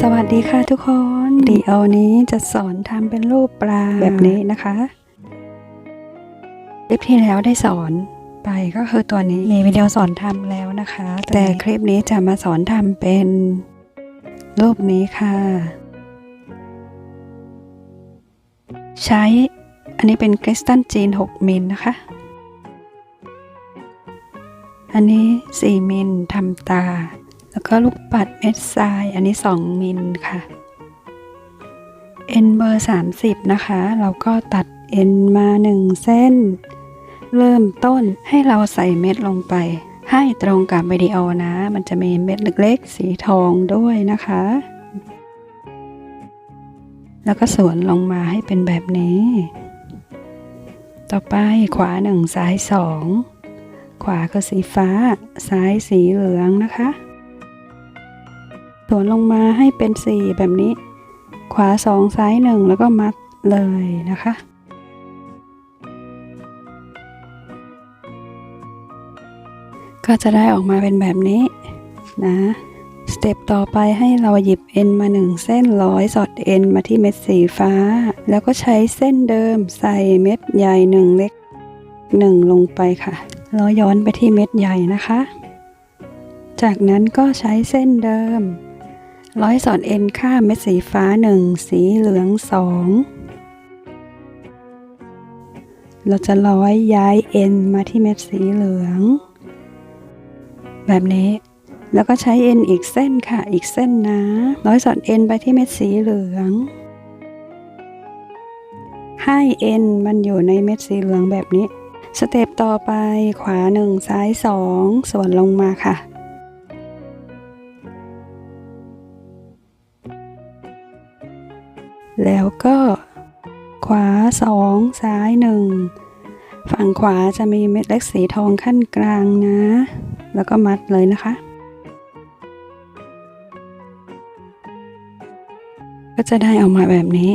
สวัสดีค่ะทุกคนดียวนี้จะสอนทำเป็นรูปปลาแบบนี้นะคะคลิปที่แล้วได้สอนไปก็คือตัวนี้มีวิดีโอสอนทำแล้วนะคะ แต่คลิปนี้จะมาสอนทำเป็นรูปนี้ค่ะ ใช้อันนี้เป็นคริสตัลจีน 6 มิลนะคะ อันนี้ 4 มิลทำตา แล้วก็ลูกปัดเม็ดทรายอันนี้ 2 มิลค่ะ เอ็นเบอร์ 30 นะคะ เราก็ตัดเอ็นมา 1 เส้น เริ่มต้นให้เราใส่เม็ดลงไป ให้ตรงกับวิดีโอนะ มันจะมีเม็ดเล็กๆ สีทองด้วยนะคะ แล้วก็สวนลงมาให้เป็นแบบนี้ ต่อไปขวาหนึ่งซ้ายสองขวาก็สีฟ้า ซ้ายสีเหลืองนะคะ สวนลงมาให้เป็นสี่แบบนี้ ขวาสองซ้ายหนึ่งแล้วก็มัดเลยนะคะ ก็จะได้ออกมาเป็นแบบนี้นะสเต็ปต่อไปให้เราหยิบเอ็นมาหนึ่งเส้นร้อยสอดเอ็นมาที่เม็ดสีฟ้า แล้วก็ใช้เส้นเดิมใส่เม็ดใหญ่หนึ่งเล็กหนึ่งลงไปค่ะแล้วย้อนไปที่เม็ดใหญ่นะคะ จากนั้นก็ใช้เส้นเดิม ร้อยสอดเอ็นข้าเม็ดสีฟ้าหนึ่งสีเหลืองสองเราจะร้อยย้ายเอ็นมาที่เม็ดสีเหลือง แบบนี้แล้วก็ใช้เอ็นอีกเส้นค่ะอีกเส้นนะ ร้อยสอดเอ็นไปที่เม็ดสีเหลือง ให้เอ็นมันอยู่ในเม็ดสีเหลืองแบบนี้ สเต็ปต่อไปขวาหนึ่งซ้ายสองส่วนลงมาค่ะ แล้วก็ ขวาสองซ้ายหนึ่งฝั่งขวาจะมีเม็ดเล็กสีทองขั้นกลางนะ แล้วก็มัดเลยนะคะ ก็จะได้ออกมาแบบนี้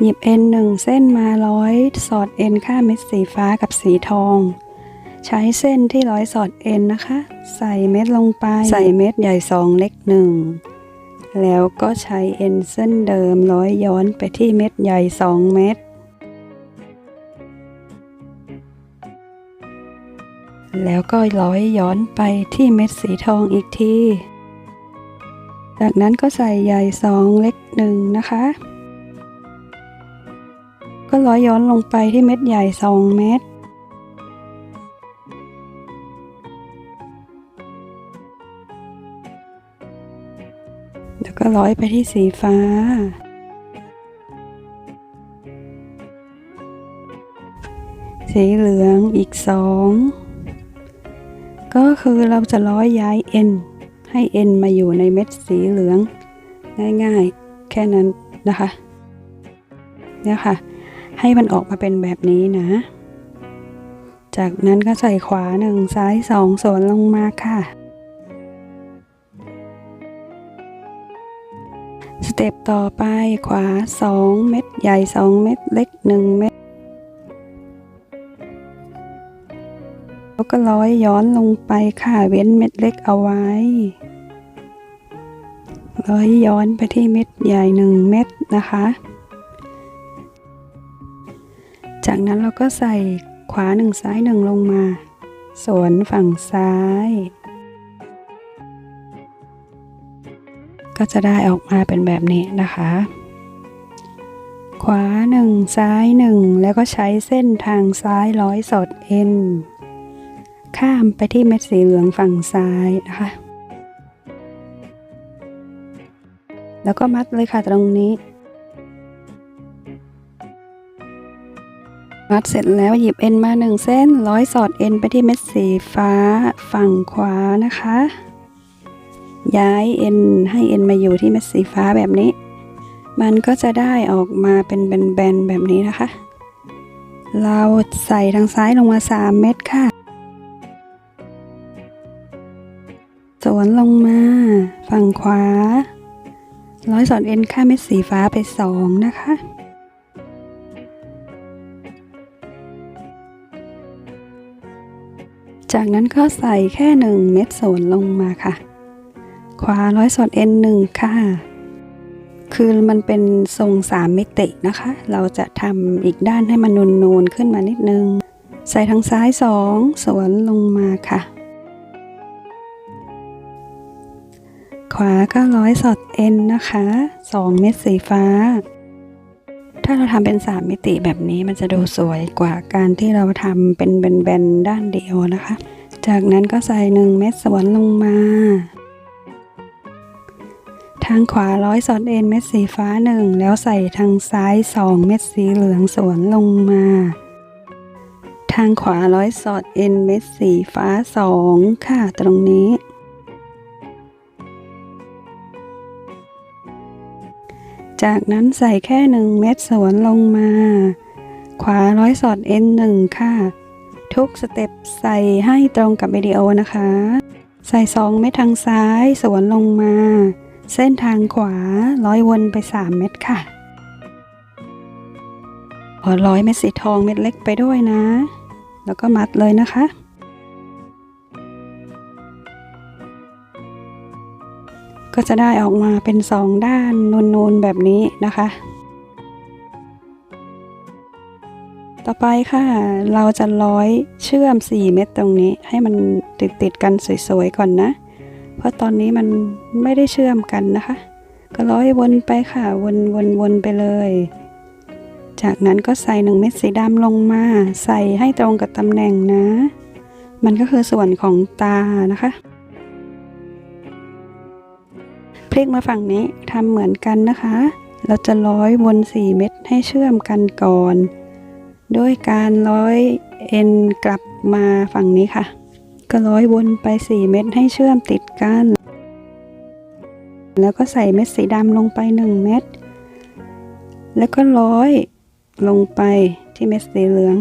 หยิบเอ็นหนึ่งเส้นมาร้อยสอดเอ็นข้ามเม็ดสีฟ้ากับสีทองใช้เส้นที่ร้อยสอดเอ็นนะคะ ใส่เม็ดลงไป ใส่เม็ดใหญ่สองเล็กหนึ่ง แล้วก็ใช้เอ็นเส้นเดิมร้อยย้อนไปที่เม็ดใหญ่สองเม็ด แล้วก็ร้อยย้อนไปที่เม็ดสีทองอีกที จากนั้นก็ใส่ใหญ่สองเล็กหนึ่งนะคะ ก็ร้อยย้อนลงไปที่เม็ดใหญ่สองเม็ด แล้วก็ร้อยไปที่สีฟ้า สีเหลืองอีกสองก็คือเราจะร้อยย้ายเอ็นให้เอ็นมาอยู่ในเม็ดสีเหลือง ง่ายๆ แค่นั้นนะคะเนี่ยค่ะ ให้มันออกมาเป็นแบบนี้นะ จากนั้นก็ใส่ขวาหนึ่งซ้ายสองสวนลงมาค่ะ สเต็ปต่อไปขวาสองเม็ดใหญ่สองเม็ดเล็กหนึ่งเม็ดแล้วก็ร้อยย้อนลงไปค่ะ เว้นเม็ดเล็กเอาไว้ ร้อยย้อนไปที่เม็ดใหญ่หนึ่งเม็ดนะคะ จากนั้นเราก็ใส่ขวาหนึ่งซ้ายหนึ่งลงมา สวนฝั่งซ้าย ก็จะได้ออกมาเป็นแบบนี้นะคะ ขวาหนึ่งซ้ายหนึ่งแล้วก็ใช้เส้นทางซ้ายร้อยสอดเอ็น ข้ามไปที่เม็ดสีเหลืองฝั่งซ้ายนะคะ แล้วก็มัดเลยค่ะตรงนี้ มัดเสร็จแล้วหยิบเอ็นมาหนึ่งเส้นร้อยสอดเอ็นไปที่เม็ดสีฟ้าฝั่งขวานะคะ ย้ายเอ็นให้เอ็นมาอยู่ที่เม็ดสีฟ้าแบบนี้ มันก็จะได้ออกมาเป็นแบนๆแบบนี้นะคะ เราใส่ทางซ้ายลงมา 3 เม็ดค่ะ สวนลงมาฝั่งขวา ร้อยสอดเอ็นข้าเม็ดสีฟ้าไปสองนะคะจากนั้นก็ใส่แค่หนึ่งเม็ดสวนลงมาค่ะ ขวาร้อยสอดเอ็นหนึ่งค่ะ คือมันเป็นทรงสามมิตินะคะ เราจะทำอีกด้านให้มันนูนๆขึ้นมานิดนึง ใส่ทางซ้ายสองสวนลงมาค่ะ ขวาก็ร้อยสอดเอ็นนะคะสองเม็ดสีฟ้า ถ้าเราทำเป็นสามมิติแบบนี้มันจะดูสวยกว่าการที่เราทำเป็นแบนๆด้านเดียวนะคะ จากนั้นก็ใส่หนึ่งเม็ดสวนลงมา ทางขวาร้อยสอดเอ็นเม็ดสีฟ้าหนึ่งแล้วใส่ทางซ้ายสองเม็ดสีเหลืองสวนลงมา ทางขวาร้อยสอดเอ็นเม็ดสีฟ้าสองค่ะตรงนี้ จากนั้นใส่แค่หนึ่งเม็ดสวนลงมา ขวาร้อยสอดเอ็นหนึ่งค่ะ ทุกสเต็ปใส่ให้ตรงกับวิดีโอนะคะ ใส่สองเม็ดทางซ้ายสวนลงมา เส้นทางขวาร้อยวนไปสามเม็ดค่ะพอร้อยเม็ดสีทองเม็ดเล็กไปด้วยนะ แล้วก็มัดเลยนะคะ ก็จะได้ออกมาเป็นสองด้านนูนๆแบบนี้นะคะ ต่อไปค่ะ เราจะร้อยเชื่อม 4 เม็ดตรงนี้ให้มันติดๆกันสวยๆก่อนนะ เพราะตอนนี้มันไม่ได้เชื่อมกันนะคะ ก็ร้อยวนไปค่ะ วนวนวนไปเลย จากนั้นก็ใส่หนึ่งเม็ดสีดำลงมา ใส่ให้ตรงกับตำแหน่งนะ มันก็คือส่วนของตานะคะพลิกมาฝั่งนี้ทำเหมือนกันนะคะ เราจะร้อยวน4เม็ดให้เชื่อมกันก่อน ด้วยการร้อยเอ็นกลับมาฝั่งนี้ค่ะ ก็ร้อยวนไป 4 เม็ดให้เชื่อมติดกัน แล้วก็ใส่เม็ดสีดำลงไป 1 เม็ด แล้วก็ร้อยลงไปที่เม็ดสีเหลือง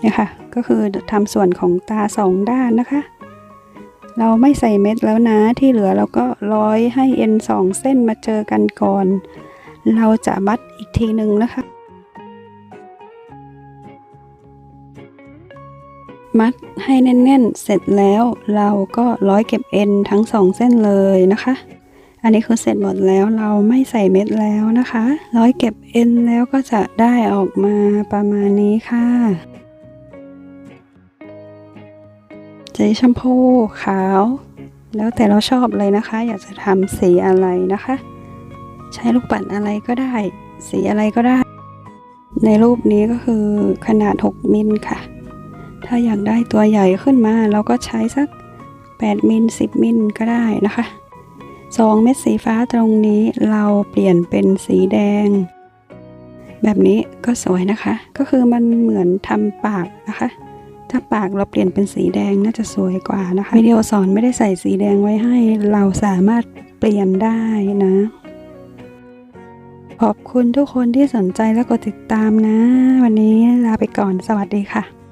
เนี่ยค่ะ ก็คือทำส่วนของตาสองด้านนะคะ เราไม่ใส่เม็ดแล้วนะที่เหลือเราก็ร้อยให้เอ็นสองเส้นมาเจอกันก่อน เราจะมัดอีกทีหนึ่งนะคะ มัดให้แน่นๆ เสร็จแล้วเราก็ร้อยเก็บเอ็นทั้งสองเส้นเลยนะคะ อันนี้คือเสร็จหมดแล้วเราไม่ใส่เม็ดแล้วนะคะ ร้อยเก็บเอ็นแล้วก็จะได้ออกมาประมาณนี้ค่ะสีชมพูขาว แล้วแต่เราชอบเลยนะคะ อยากจะทำสีอะไรนะคะ ใช้ลูกปัดอะไรก็ได้ สีอะไรก็ได้ ในรูปนี้ก็คือขนาด 6 มิลค่ะ ถ้าอยากได้ตัวใหญ่ขึ้นมา เราก็ใช้สัก 8 มิล 10 มิลก็ได้นะคะ2เม็ดสีฟ้าตรงนี้เราเปลี่ยนเป็นสีแดง แบบนี้ก็สวยนะคะ ก็คือมันเหมือนทำปากนะคะ ถ้าปากเราเปลี่ยนเป็นสีแดงน่าจะสวยกว่านะคะวิดีโอสอนไม่ได้ใส่สีแดงไว้ให้ เราสามารถเปลี่ยนได้นะ ขอบคุณทุกคนที่สนใจและกดติดตามนะ วันนี้ลาไปก่อนสวัสดีค่ะ